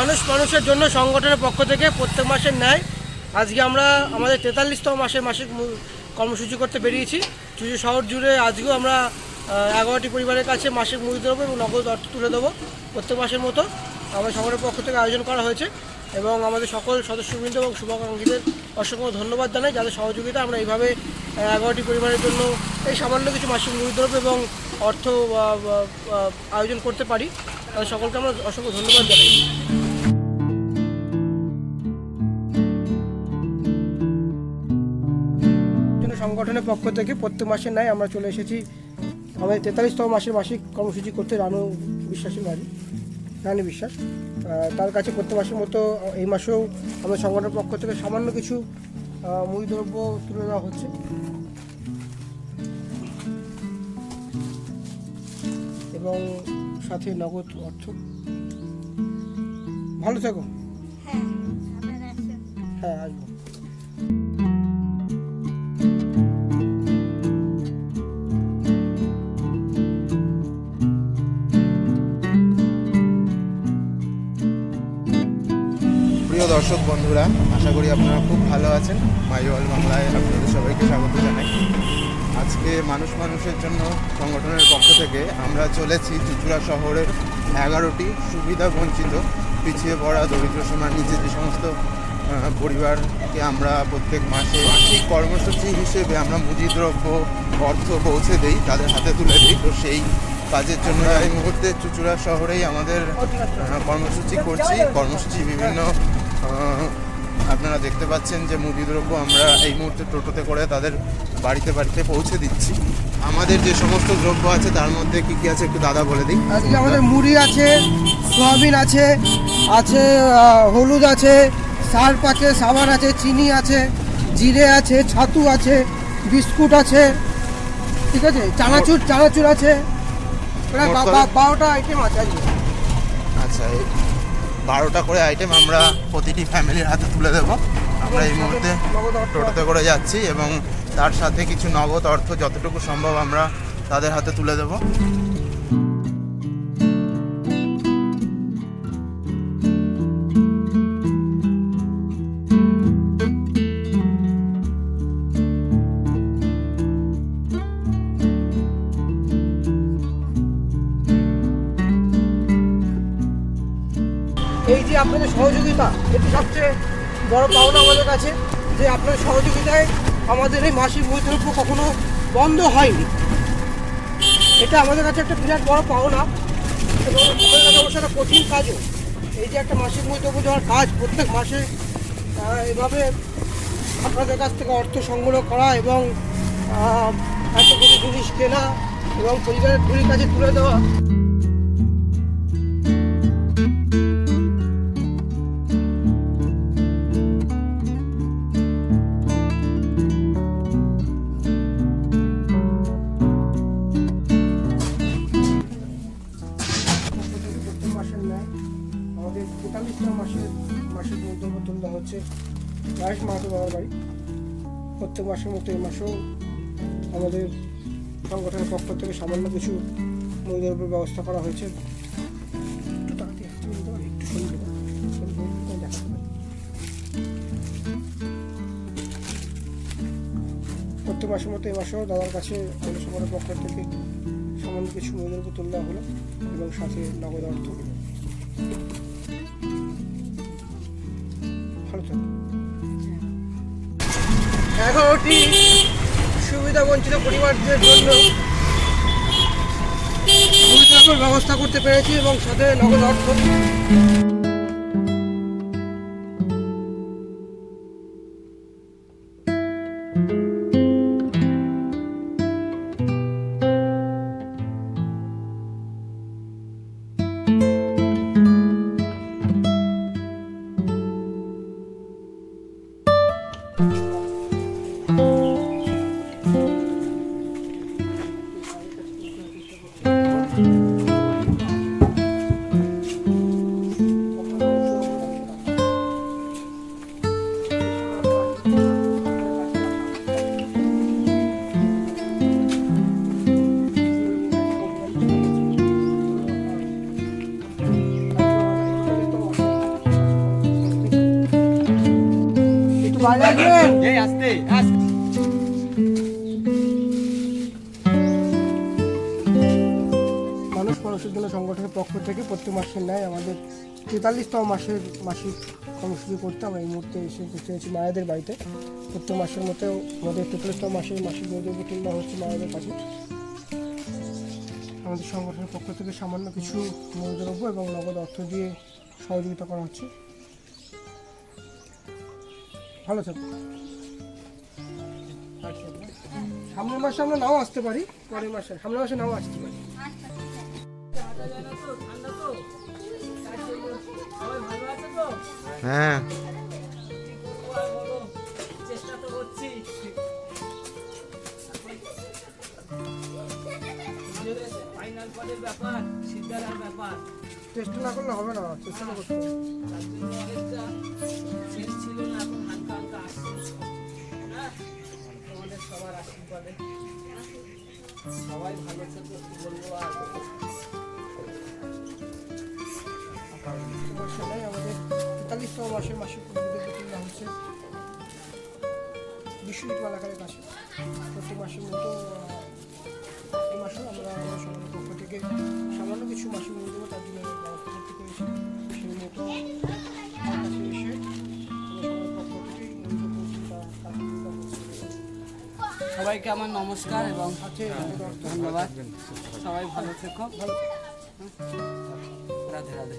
মানুষ মানুষের জন্য সংগঠনের পক্ষ থেকে প্রত্যেক মাসের ন্যায় আজকে আমরা আমাদের তেতাল্লিশতম মাসের মাসিক কর্মসূচি করতে বেরিয়েছি। চুচু শহর জুড়ে আজকেও আমরা এগারোটি পরিবারের কাছে মাসিক মজুরি দেবো এবং নগদ অর্থ তুলে দেবো প্রত্যেক মাসের মতো। আমাদের সংগঠনের পক্ষ থেকে আয়োজন করা হয়েছে এবং আমাদের সকল সদস্যবৃন্দ এবং শুভাকাঙ্ক্ষীদের অসংখ্য ধন্যবাদ জানাই। যাদের সহযোগিতা আমরা এইভাবে এগারোটি পরিবারের জন্য এই সামান্য কিছু মাসিক মজুরি এবং অর্থ আয়োজন করতে পারি। তাদের সকলকে আমরা অসংখ্য ধন্যবাদ জানাই। সংগঠনের পক্ষ থেকে প্রত্যেক মাসের ন্যায় আমরা চলে এসেছি। আমাদের তেতাল্লিশতম মাসের মাসিক কর্মসূচি করতে রানু বিশ্বাসের বাড়ি রানী বিশ্বাস। তার কাছে প্রত্যেক মাসের মতো এই মাসেও আমাদের সংগঠনের পক্ষ থেকে সামান্য কিছু মুড়ি দ্রব্য তুলে দেওয়া হচ্ছে। এবং সাথে নগদ অর্থ। ভালো থাকো। হ্যাঁ হ্যাঁ আসব। দর্শক বন্ধুরা, আশা করি আপনারা খুব ভালো আছেন। মাইওয়াল বাংলায় আপনাদের সবাইকে স্বাগত জানাই। আজকে মানুষ মানুষের জন্য সংগঠনের পক্ষ থেকে আমরা চলেছি চুচুড়া শহরের এগারোটি সুবিধা বঞ্চিত পিছিয়ে পড়া দরিদ্র সীমার নিচে যে সমস্ত পরিবারকে আমরা প্রত্যেক মাসে মাসিক কর্মসূচি হিসেবে আমরা মুজিদ্রব্য অর্থ পৌঁছে দেই, তাদের হাতে তুলে দিই। তো সেই কাজের জন্য এই মুহূর্তে চুচুড়া শহরেই আমাদের কর্মসূচি করছি। কর্মসূচি বিভিন্ন আপনারা দেখতে পাচ্ছেন যে মুদিদ্রব্য আমরা এই মুহূর্তে টোটোতে করে তাদের বাড়িতে বাড়িতে পৌঁছে দিচ্ছি। আমাদের যে সমস্ত দ্রব্য আছে তার মধ্যে কি কি আছে একটু দাদা বলে দিই। আজকে আমাদের মুড়ি আছে সয়াবিন আছে আছে হলুদ আছে সার্ফ আছে সাবান আছে চিনি আছে জিরে আছে ছাতু আছে বিস্কুট আছে ঠিক আছে? চানাচুর চানাচুর আছে। প্রায় বারোটা আইটেম আছে আচ্ছা বারোটা করে আইটেম আমরা প্রতিটি ফ্যামিলির হাতে তুলে দেব। আমরা এই মুহূর্তে টোটোতে করে যাচ্ছি এবং তার সাথে কিছু নগদ অর্থ যতটুকু সম্ভব আমরা তাদের হাতে তুলে দেব। এই যে আপনাদের সহযোগিতা, এটি সবচেয়ে বড় পাওনা আমাদের কাছে যে আপনাদের সহযোগিতায় আমাদের এই মাসিক বৈতরক্য কখনো বন্ধ হয়নি। এটা আমাদের কাছে একটা বিরাট বড় পাওনা এবং আমাদের কাছে অবশ্য একটা কঠিন কাজও। এই যে একটা মাসিক বৈতরক্য যাওয়ার কাজ প্রত্যেক মাসে এভাবে আপনাদের কাছ থেকে অর্থ সংগ্রহ করা এবং এত কিছু জিনিস কেনা এবং পরিবারের কাছে তুলে দেওয়া। হচ্ছে রায়েশ মাহাতো বাবার বাড়ি। প্রত্যেক মাসের মতো এই মাসেও আমাদের সংগঠনের পক্ষ থেকে সামান্য কিছু মহিলার উপর ব্যবস্থা করা হয়েছে। একটু তাড়াতাড়ি একটু। প্রত্যেক মাসের মতো এই মাসেও দাদার কাছে সংগঠনের পক্ষ থেকে সামান্য কিছু মহিলাদের তুলে দেওয়া হলো এবং সাথে নগদ অর্থ এগারোটি সুবিধা বঞ্চিত পরিবারদের জন্য ব্যবস্থা করতে পেরেছি এবং সাথে নগদ অর্থ এই আস্তে আস্তে মানুষ মানুষের জন্য সংগঠনের পক্ষ থেকে প্রত্যেক মাসের ন্যায় আমাদের তেতাল্লিশতম মাসের মাসিক কর্মসূচি করতে আমরা এই মুহূর্তে এসে উপস্থিত হয়েছি মায়েদের বাড়িতে। প্রত্যেক মাসের মতো আমাদের তেতাল্লিশতম মাসের মাসিক মজুরি কিংবা হচ্ছে মায়েদের কাছে। আমাদের সংগঠনের পক্ষ থেকে সামান্য কিছু মূল্যদ্রব্য এবং নগদ অর্থ দিয়ে সহযোগিতা করা হচ্ছে। ভালো থাকো। সামনের মাসে আমরা নাও আসতে পারি পরের মাসে। সামনের মাসে নাও আসতে পারি। হ্যাঁ। চেষ্টা তো করছি ফাইনাল পদের ব্যাপার সিদ্ধারার ব্যাপার চেষ্টা না করলে হবে। না চেষ্টা করতে হবে ছিল না তোমাদের সবার আশীর্বাদে সবাই মাসিক কর্মীদের হচ্ছে বিশ্বজিৎ মালাকারের কাছে প্রতি মাসের মতো এই মাসেও আমরা আমাদের পক্ষ থেকে সবাইকে আমার নমস্কার এবং ধন্যবাদ। সবাই ভালো থেকো। রাধে রাধে।